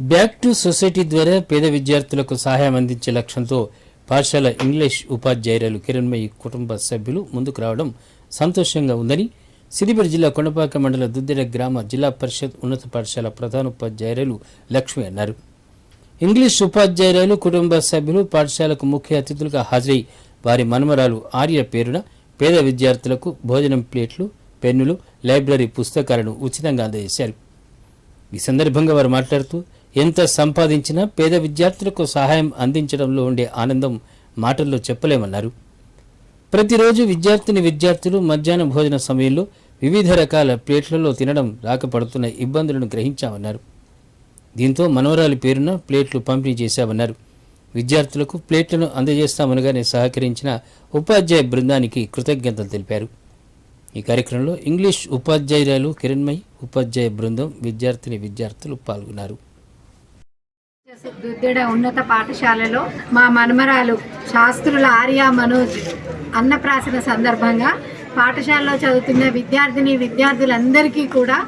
Back to society ద్వారా పేద విద్యార్థులకు సహాయం అందించే లక్ష్యంతో పాఠశాల ఇంగ్లీష్ ఉపాధ్యాయురాలు కిరణ్మయి కుటుంబ సభ్యులు ముందుకు రావడం సంతోషంగా ఉందని సిద్దిపేట జిల్లా కొండపాక మండల దుద్దిర గ్రామ జిల్లా పరిషత్ ఉన్నత పాఠశాల ప్రధానోపాధ్యాయురాలు లక్ష్మి అన్నారు. ఇంగ్లీష్ ఉపాధ్యాయురాలు కుటుంబ సభ్యులు పాఠశాలకు ముఖ్య అతిథులుగా హాజరై వారి మనమరాలు ఆర్య పేరున పేద విద్యార్థులకు భోజనం ప్లేట్లు పెన్నులు లైబ్రరీ పుస్తకాలను ఉచితంగా అందజేశారు. ఈ సందర్భంగా వారు మాట్లాడుతూ ఎంత సంపాదించినా పేద విద్యార్థులకు సహాయం అందించడంలో ఉండే ఆనందం మాటల్లో చెప్పలేమన్నారు. ప్రతిరోజు విద్యార్థిని విద్యార్థులు మధ్యాహ్న భోజన సమయంలో వివిధ రకాల ప్లేట్లలో తినడం రాకపడుతున్న ఇబ్బందులను గ్రహించామన్నారు. దీంతో మనవరాలి పేరున ప్లేట్లు పంపిణీ చేశామన్నారు. విద్యార్థులకు ప్లేట్లను అందజేస్తామనగానే సహకరించిన ఉపాధ్యాయ బృందానికి కృతజ్ఞతలు తెలిపారు. ఈ కార్యక్రమంలో ఇంగ్లీష్ ఉపాధ్యాయురాలు కిరణ్మయి ఉపాధ్యాయ బృందం విద్యార్థిని విద్యార్థులు పాల్గొన్నారు. దుద్దెడ ఉన్నత పాఠశాలలో మా మనమరాలు శాస్త్రుల ఆర్య మనోజ్ అన్నప్రాసన సందర్భంగా పాఠశాలలో చదువుతున్న విద్యార్థిని విద్యార్థులందరికీ కూడా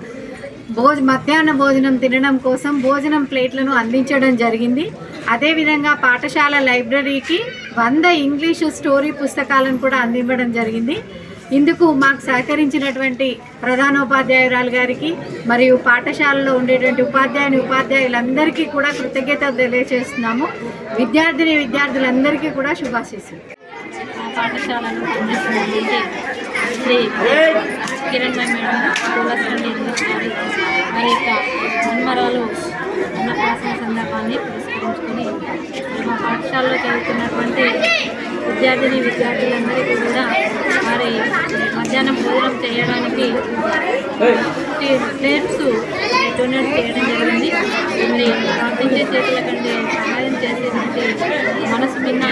భోజ మధ్యాహ్న భోజనం తినడం కోసం భోజనం ప్లేట్లను అందించడం జరిగింది. అదేవిధంగా పాఠశాల లైబ్రరీకి వంద ఇంగ్లీషు స్టోరీ పుస్తకాలను కూడా అందివ్వడం జరిగింది. ఇందుకు మాకు సహకరించినటువంటి ప్రధానోపాధ్యాయురాలు గారికి మరియు పాఠశాలలో ఉండేటువంటి ఉపాధ్యాయుని ఉపాధ్యాయులందరికీ కూడా కృతజ్ఞత తెలియజేస్తున్నాము. విద్యార్థిని విద్యార్థులందరికీ కూడా శుభాశీస్సులు. పాఠశాలను శ్రీ మరి యొక్క అన్నప్రాసన సందర్భాన్ని పురస్కరించుకొని మా పాఠశాలలో చదువుతున్నటువంటి విద్యార్థిని విద్యార్థులందరికీ కూడా వారి మధ్యాహ్నం భోజనం చేయడానికి ప్లేట్స్ డొనేట్ చేయడం జరిగింది. మరి ప్రార్థించే చేతుల కంటే సహాయం చేసేటువంటి మనసు భిన్న